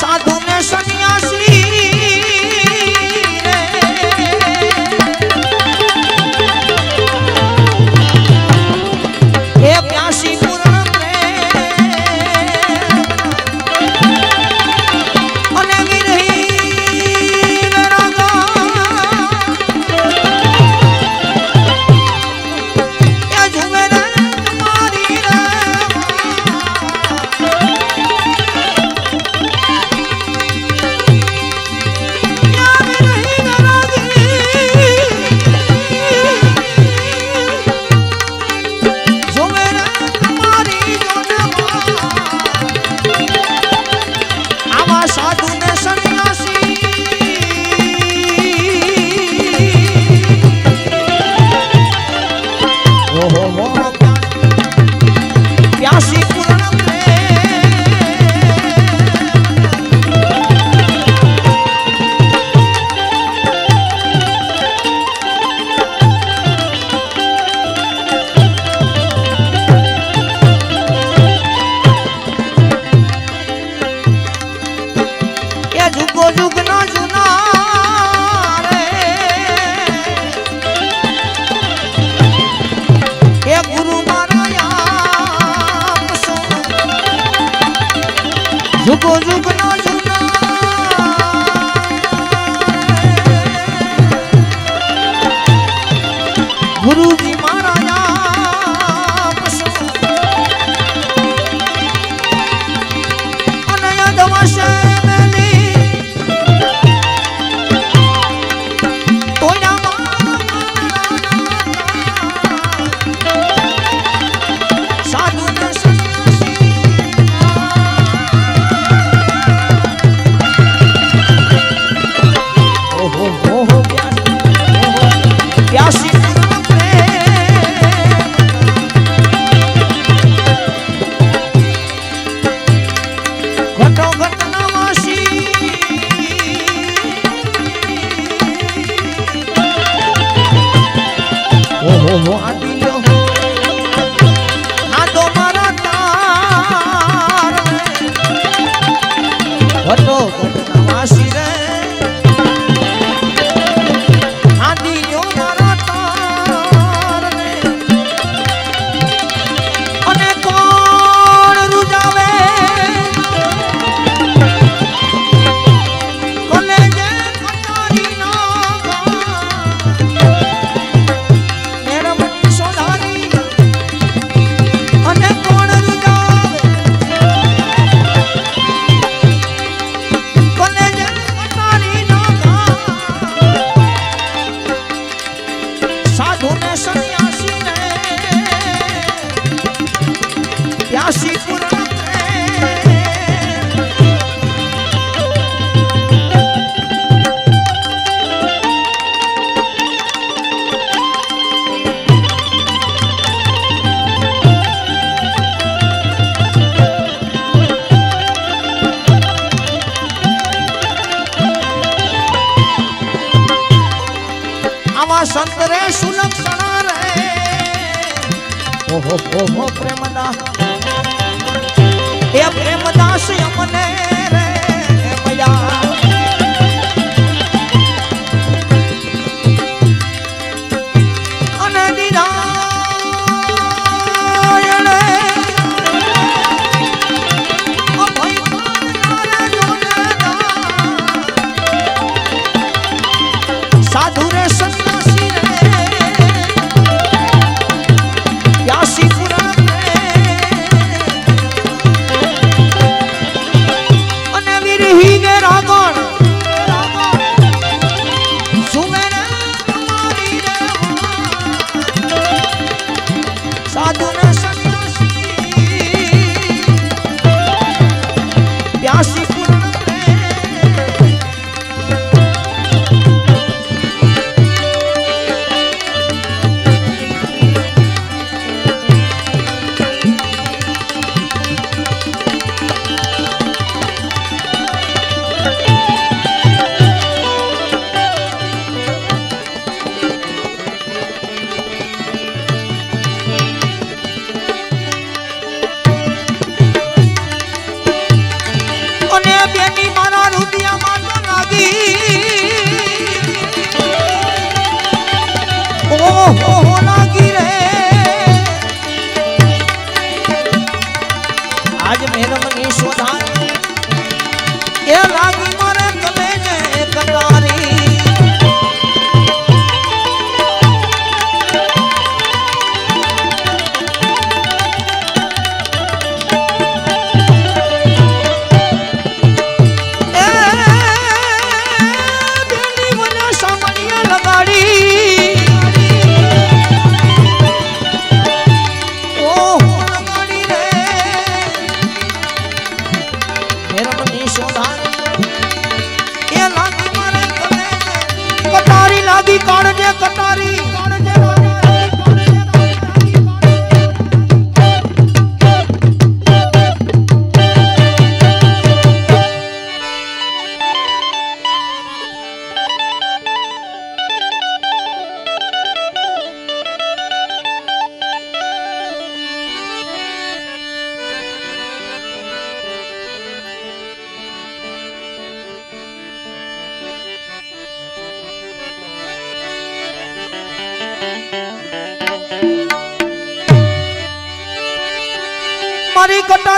সাধনে সন্ন্যাসী। I do. સંત રે સુલક્ષણ રે. ઓહો ઓહો પ્રેમદા એ પ્રેમદાસ અમને રે મયા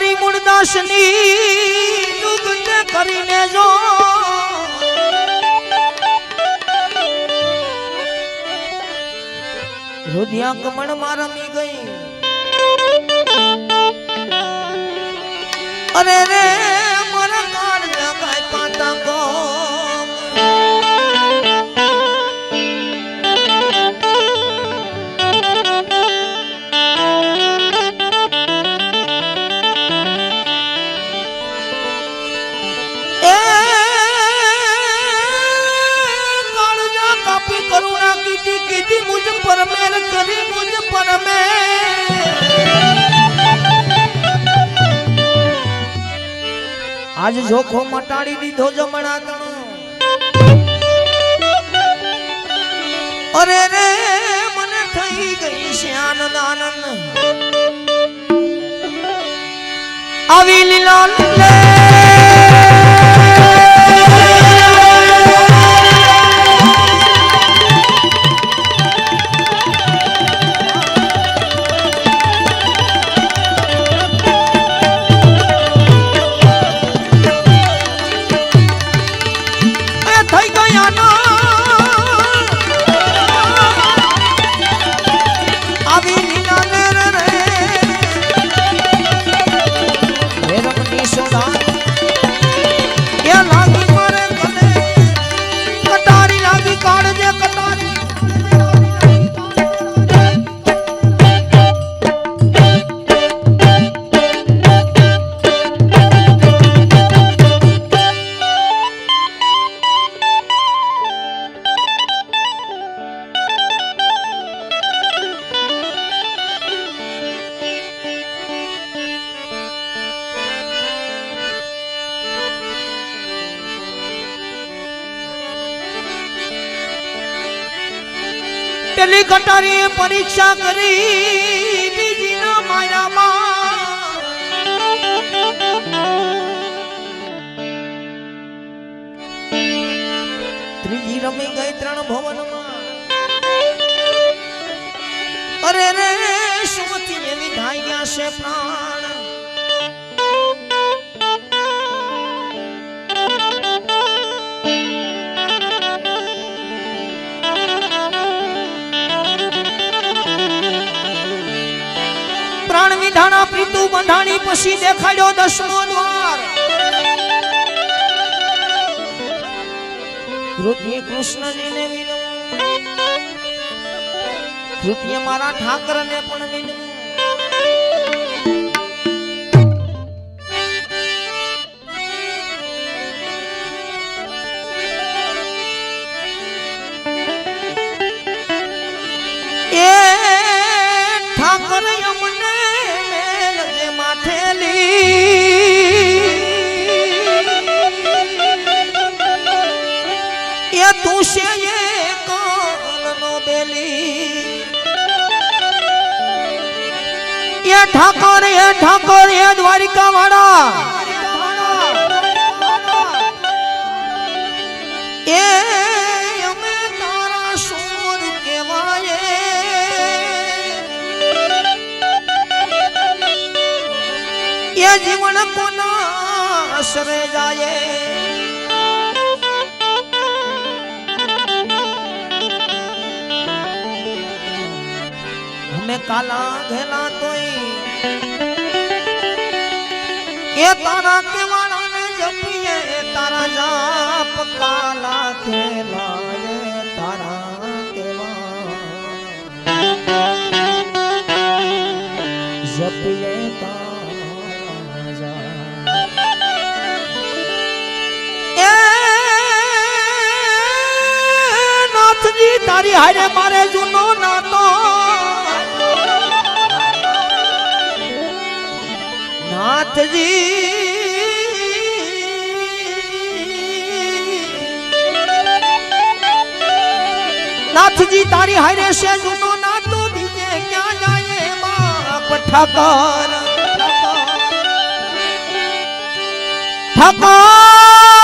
મારી કટારી ની કરીને જો. રુધિયા કમળમાં રમી ગઈ. અરે રે. આજ જોખો મટાડી દીધો જમણા તણો અરે રે, મને થઈ ગઈ છે આનંદ આનંદ. આવી લીલા પેલી કટારી પરીક્ષા કરી બીજીના માયામાં. ત્રીજી રમી ગઈ ત્રણ ભવનમાં. અરે રે સુમતી એવી ધાઈ ગયા છે પ્રાણ. વિધાણા બંધાણી પછી દેખાડ્યો દસમો દ્વાર. કૃત્ય કૃષ્ણજીને વિનવું કૃત્ય મારા ઠાકરને પણ ઠાકોર એ ઠાકોર એ દ્વારિકા વાળા એ અમે તારા સુર કહેવાય એ જીવન કોના આશરે જાય અમે કાલા ઘેલા તોય એ તારા કેવાળાને જપીએ તારા જાપ કાલા ખેલાય તારા તારા એ તારી હારે મારે જૂનો નાતો તારી હારે છે જૂનો નાતો બીજે ક્યાં જાય બાપ ઠાકર. ઠાકર.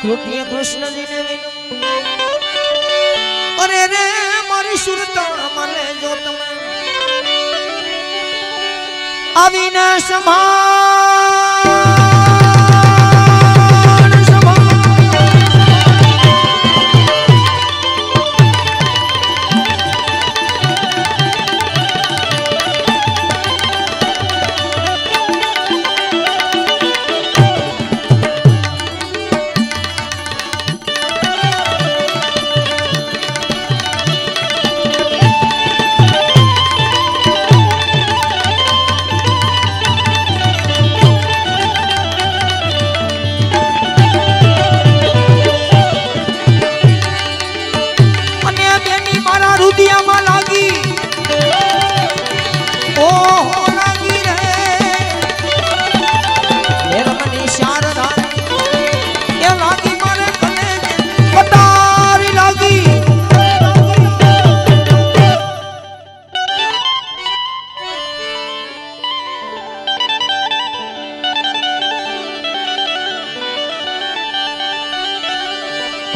કૃત્ય કૃષ્ણજીને વિનમ અરે રે મારી સુરતા મને જો તમે. અવિનાશ સમાન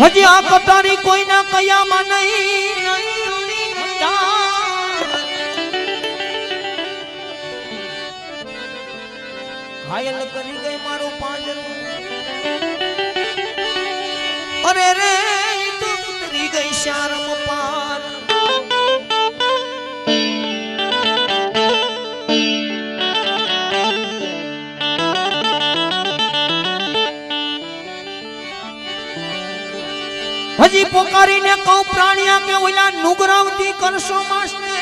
હજી આ કટારી કોઈના કયામાં નહીં, ઘાયલ કરી ગઈ મારું પાંજરું. અરે રે, તું ઉતરી ગઈ શારમ પોકારીને કહું, પ્રાણિયા કે ઓલા નુગરાવતી કરશો માસને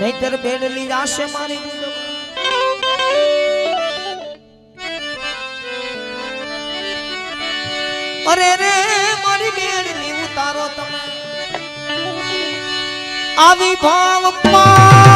નહીતર બેડલી જાશે મારી. અરે રે, મારી બેડલી ઉતારો તમે આવી ભાવ બેડલી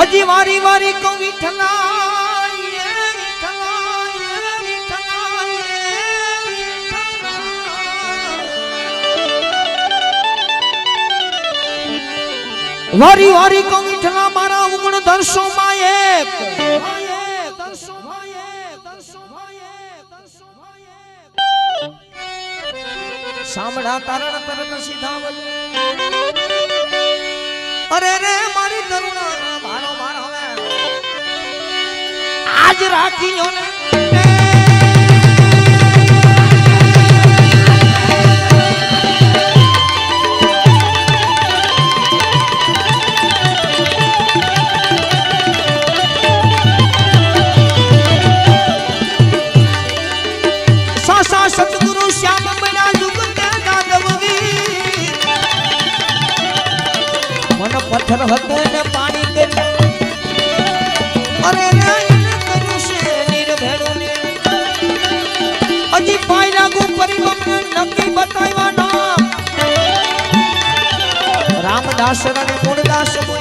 હજી વારી વારી કવિઠલા વારી વારી કહું વિઠલા મારા ઉગણ દર્શો માં એક. સાંભળા તારણ તરણ સીધા અરે રે મારી તરુણા મારો માર આજ રાખી ને. ઠર વગર પાણી કર્યું અરે રાયન કર્યું છે નિર્ભેળું રામદાસ મૂળદાસ મૂળ